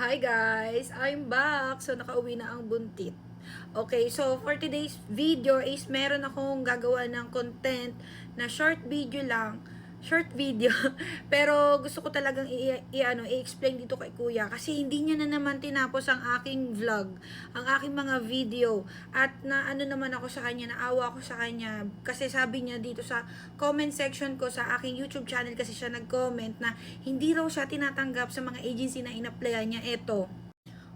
Hi guys! I'm back! So, nakauwi na ang buntit. Okay, so for today's video is meron akong gagawa ng content na short video lang. Short video. Pero gusto ko talagang i- i- ano, i-explain dito kay kuya kasi hindi niya na naman tinapos ang aking vlog, ang aking mga video. At na ano naman ako sa kanya, naawa ako sa kanya kasi sabi niya dito sa comment section ko sa aking YouTube channel kasi siya nag-comment na hindi raw siya tinatanggap sa mga agency na in-applyan niya. Eto,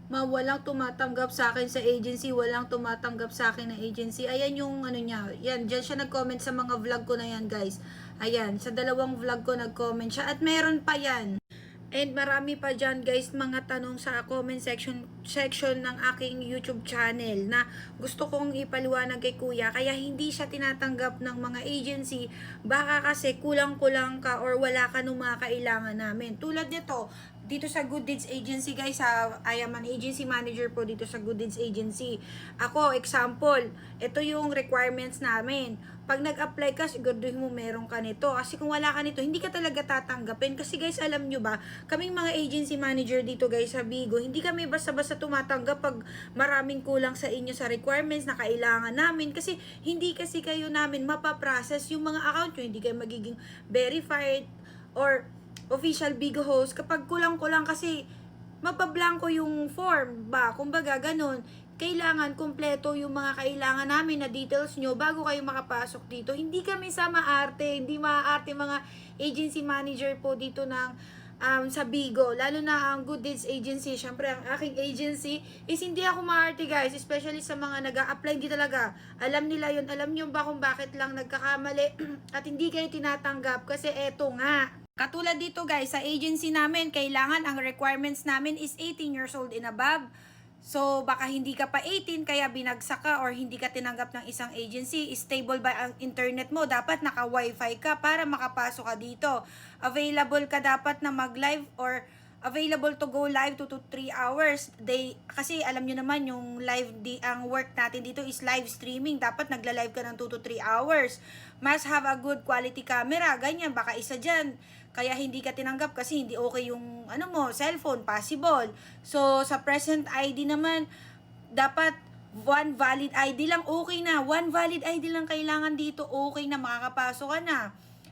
Ma, walang tumatanggap sa akin sa agency, walang tumatanggap sa akin na agency. Ayan yung ano niya. Yan, dyan siya nag-comment sa mga vlog ko na yan, guys. Ayan, sa dalawang vlog ko nag-comment siya. At meron pa yan. And marami pa dyan, guys, mga tanong sa comment section section ng aking YouTube channel na gusto kong ipaliwanag kay kuya. Kaya hindi siya tinatanggap ng mga agency. Baka kasi kulang-kulang ka or wala ka nung mga kailangan namin. Tulad nito, dito sa Good Deeds Agency guys ha, I am an agency manager po dito sa Good Deeds Agency. Ako, example, ito yung requirements namin. Pag nag-apply ka, siguraduhin mo meron ka nito. Kasi kung wala ka nito, hindi ka talaga tatanggapin. Kasi guys, alam nyo ba, kaming mga agency manager dito guys sa Bigo, hindi kami basta-basta tumatanggap pag maraming kulang sa inyo sa requirements na kailangan namin. Kasi hindi kasi kayo namin mapaprocess yung mga account nyo. Hindi kayo magiging verified or official Bigo host kapag kulang-kulang kasi mapablanko yung form ba kumbaga ganun kailangan kumpleto yung mga kailangan namin na details nyo bago kayo makapasok dito. Hindi kami sa maarte, hindi maaarte mga agency manager po dito ng um, sa Bigo. Lalo na ang Good Deeds Agency. Siyempre, ang aking agency is hindi ako maarte guys. Especially sa mga nag apply hindi talaga. Alam nila yun. Alam nyo ba kung bakit lang nagkakamali at hindi kayo tinatanggap? Kasi eto nga. Katulad dito guys, sa agency namin, kailangan ang requirements namin is 18 years old and above. So, baka hindi ka pa 18 kaya binagsak ka or hindi ka tinanggap ng isang agency. Stable ba ang internet mo? Dapat naka-wifi ka para makapasok ka dito. Available ka dapat na mag-live or available to go live 2 to 3 hours. They, kasi alam nyo naman yung live, di, ang work natin dito is live streaming. Dapat nagla-live ka ng 2 to 3 hours. Must have a good quality camera. Ganyan, baka isa dyan. Kaya hindi ka tinanggap kasi hindi okay yung ano mo, cellphone, possible. So, sa present ID naman, dapat one valid ID lang okay na. One valid ID lang kailangan dito, okay na, makakapasok ka na.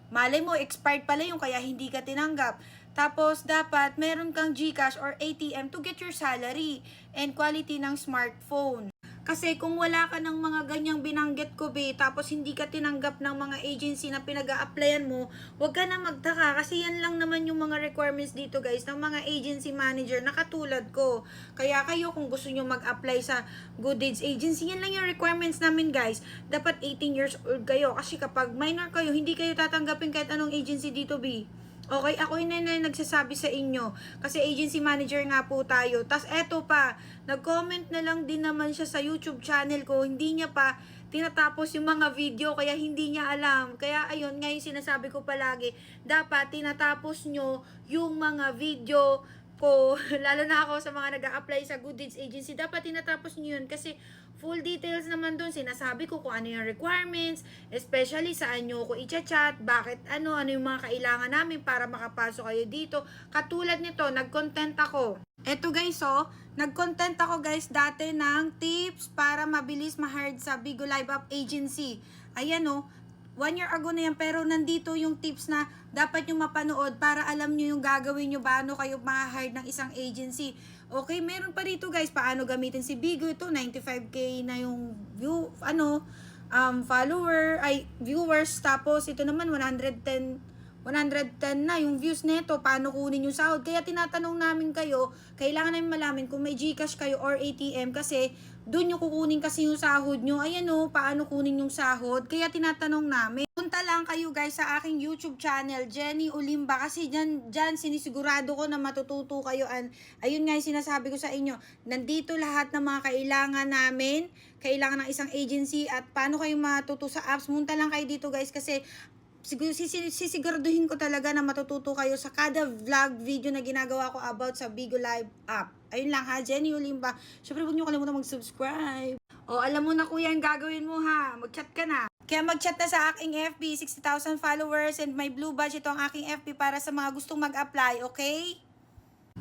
Malay mo, expired pala yung kaya hindi ka tinanggap. Tapos, dapat meron kang GCash or ATM to get your salary and quality ng smartphone. Kasi kung wala ka ng mga ganyang binanggit ko, be, tapos hindi ka tinanggap ng mga agency na pinag applyan mo, huwag ka na magtaka kasi yan lang naman yung mga requirements dito guys ng mga agency manager na katulad ko. Kaya kayo kung gusto nyo mag-apply sa Good Deeds Agency, yan lang yung requirements namin guys. Dapat 18 years old kayo kasi kapag minor kayo, hindi kayo tatanggapin kahit anong agency dito, be. Okay, ako yun na nagsasabi sa inyo. Kasi agency manager nga po tayo. Tapos eto pa, nag-comment na lang din naman siya sa YouTube channel ko. Hindi niya pa tinatapos yung mga video kaya hindi niya alam. Kaya ayun, nga yung sinasabi ko palagi, dapat tinatapos nyo yung mga video ko, lalo na ako sa mga nag apply sa Good Deeds Agency, dapat tinatapos nyo yun kasi full details naman doon, sinasabi ko kung ano yung requirements, especially saan nyo ko i-chat, bakit ano, ano yung mga kailangan namin para makapasok kayo dito. Katulad nito, nag-content ako. Eto guys, oh, nag-content ako guys dati ng tips para mabilis ma-hire sa Bigo Live Up Agency. Ayan oh, one year ago na yan, pero nandito yung tips na dapat yung mapanood para alam nyo yung gagawin nyo, paano kayo ma-hire ng isang agency. Okay, meron pa dito guys, paano gamitin si Bigo. Ito, 95k na yung view, ano, um, follower, ay, viewers. Tapos, ito naman, 110 110 na yung views nito, paano kunin yung sahod. Kaya tinatanong namin kayo, kailangan namin malamin kung may GCash kayo or ATM kasi doon yung kukunin kasi yung sahod nyo. Ayan o, paano kunin yung sahod. Kaya tinatanong namin. Punta lang kayo guys sa aking YouTube channel, Jenny Ulimba. Kasi dyan, dyan sinisigurado ko na matututo kayo. And, ayun nga yung sinasabi ko sa inyo. Nandito lahat ng mga kailangan namin. Kailangan ng isang agency at paano kayo matuto sa apps. Munta lang kayo dito guys kasi siguro sisi- sisiguraduhin ko talaga na matututo kayo sa kada vlog video na ginagawa ko about sa Bigo Live app. Ayun lang ha, Jenny Olimba. Syempre huwag niyo kalimutan mag-subscribe. O, alam mo na kuya ang gagawin mo ha. Mag-chat ka na. Kaya mag-chat na sa aking FB, 60,000 followers and my blue badge ito ang aking FB para sa mga gustong mag-apply, okay?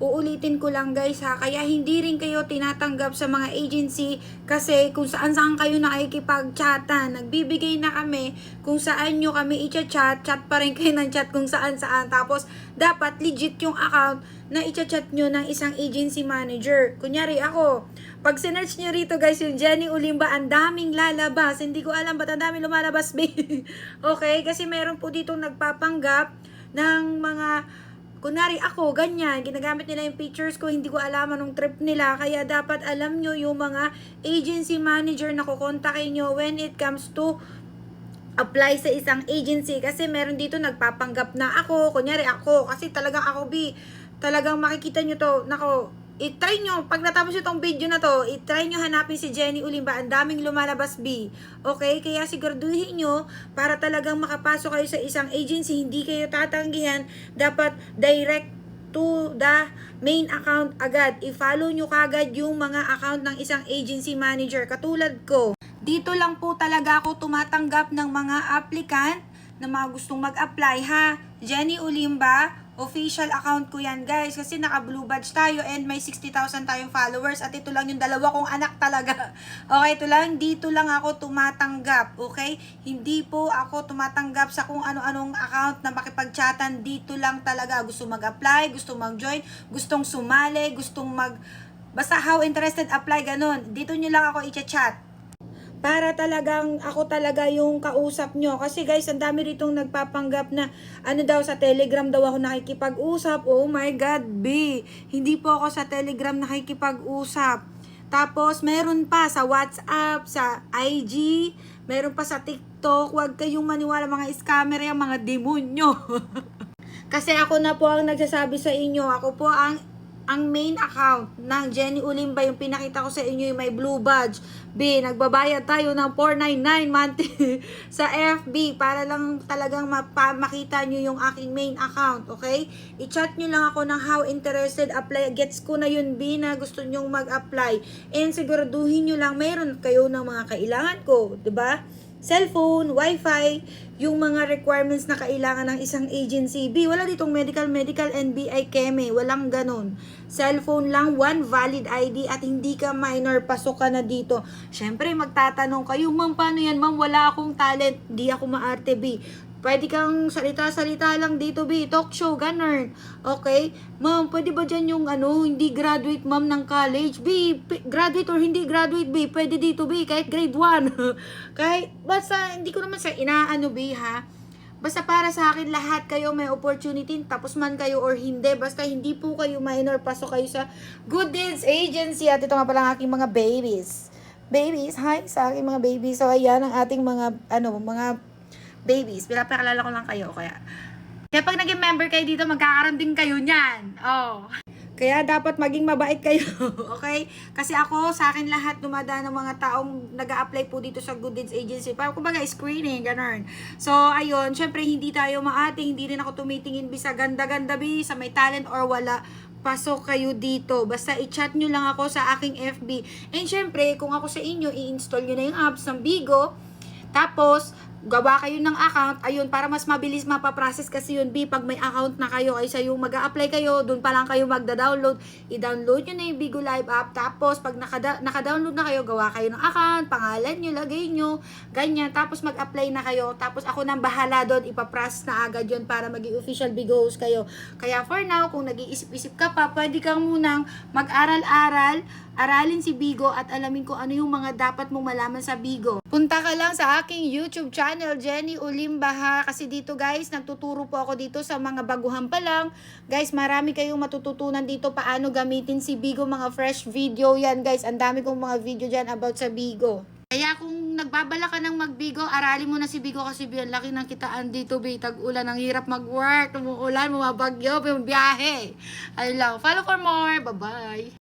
Uulitin ko lang guys ha, kaya hindi rin kayo tinatanggap sa mga agency kasi kung saan saan kayo nakikipag-chatan, nagbibigay na kami kung saan nyo kami i-chat, chat pa rin kayo ng chat kung saan saan. Tapos, dapat legit yung account na i-chat nyo ng isang agency manager. Kunyari ako, pag sinerch nyo rito guys, yung Jenny Ulimba, ang daming lalabas. Hindi ko alam ba't ang daming lumalabas, babe. okay? Kasi meron po ditong nagpapanggap ng mga kunwari ako, ganyan, ginagamit nila yung pictures ko, hindi ko alam anong trip nila, kaya dapat alam nyo yung mga agency manager na kukontakin nyo when it comes to apply sa isang agency. Kasi meron dito nagpapanggap na ako, kunyari ako, kasi talagang ako bi, talagang makikita nyo to, nako, i-try nyo, pag natapos itong video na to, i-try nyo hanapin si Jenny Ulimba, ang daming lumalabas B. Okay? Kaya siguraduhin nyo, para talagang makapasok kayo sa isang agency, hindi kayo tatanggihan, dapat direct to the main account agad. I-follow nyo kagad yung mga account ng isang agency manager. Katulad ko, dito lang po talaga ako tumatanggap ng mga applicant na mga gustong mag-apply ha. Jenny Ulimba, official account ko yan guys kasi naka blue badge tayo and may 60,000 tayong followers at ito lang yung dalawa kong anak talaga. Okay, ito lang, dito lang ako tumatanggap, okay? Hindi po ako tumatanggap sa kung ano-anong account na makipag-chatan. Dito lang talaga gusto mag-apply, gusto mag-join, gustong sumali, gustong mag... Basta how interested apply, ganun. Dito nyo lang ako i-chat para talagang ako talaga yung kausap nyo. Kasi guys, ang dami ritong nagpapanggap na ano daw sa Telegram daw ako nakikipag-usap. Oh my God, B. Hindi po ako sa Telegram nakikipag-usap. Tapos, meron pa sa WhatsApp, sa IG, meron pa sa TikTok. Huwag kayong maniwala mga scammer yung mga demonyo. Kasi ako na po ang nagsasabi sa inyo. Ako po ang ang main account ng Jenny Ulimba, yung pinakita ko sa inyo yung may blue badge. B, nagbabayad tayo ng 499 monthly sa FB para lang talagang makita nyo yung aking main account, okay? I-chat nyo lang ako ng how interested apply. Gets ko na yun, B, na gusto nyong mag-apply. And siguraduhin nyo lang, meron kayo ng mga kailangan ko, ba? Cellphone, wifi, yung mga requirements na kailangan ng isang agency. B, wala ditong medical, medical, NBI, KEME. Walang ganun. Cellphone lang, one valid ID at hindi ka minor, pasok ka na dito. Siyempre, magtatanong kayo, ma'am, paano yan? Ma'am, wala akong talent. Di ako maarte, B. Pwede kang salita-salita lang dito, B. Talk show, ganun. Okay? Ma'am, pwede ba dyan yung ano, hindi graduate, ma'am, ng college? B, graduate or hindi graduate, B. Pwede dito, B. Kahit grade 1. kahit, basta, hindi ko naman sa inaano, B, ha? Basta para sa akin, lahat kayo may opportunity, tapos man kayo or hindi. Basta hindi po kayo minor, pasok kayo sa Good Deeds Agency. At ito nga pala ang aking mga babies. Babies, hi sa aking mga babies. So, ayan ang ating mga, ano, mga babies. Pinapakalala ko lang kayo. Kaya, kaya pag naging member kayo dito, magkakaroon din kayo niyan. Oh. Kaya dapat maging mabait kayo, okay? Kasi ako, sa akin lahat dumadaan ng mga taong nag apply po dito sa Good Deeds Agency. Para kumbaga screening, ganun. So, ayun, syempre hindi tayo maate, hindi rin ako tumitingin bisa ganda-ganda bi, sa may talent or wala pasok kayo dito. Basta i-chat nyo lang ako sa aking FB. And syempre, kung ako sa inyo, i-install nyo na yung apps ng Bigo. Tapos, gawa kayo ng account, ayun, para mas mabilis mapaprocess kasi yun, B, pag may account na kayo, ay sa yung mag apply kayo, dun pa lang kayo magda-download, i-download nyo na yung Bigo Live app, tapos pag nakada- naka-download na kayo, gawa kayo ng account, pangalan nyo, lagay nyo, ganyan, tapos mag-apply na kayo, tapos ako nang bahala doon, ipaprocess na agad yun para maging official Bigo host kayo. Kaya for now, kung nag-iisip-isip ka pa, pwede kang munang mag-aral-aral, aralin si Bigo at alamin kung ano yung mga dapat mong malaman sa Bigo. Punta ka lang sa aking YouTube channel, Jenny Ulimba ha. Kasi dito guys, nagtuturo po ako dito sa mga baguhan pa lang. Guys, marami kayong matututunan dito paano gamitin si Bigo. Mga fresh video yan guys. Ang dami kong mga video dyan about sa Bigo. Kaya kung nagbabala ka ng magbigo, aralin mo na si Bigo kasi biyan laki ng kitaan dito, be. Tag-ulan, ang hirap mag-work, umuulan, bumabagyo, biyahe. Ayun lang. Follow for more. Bye-bye.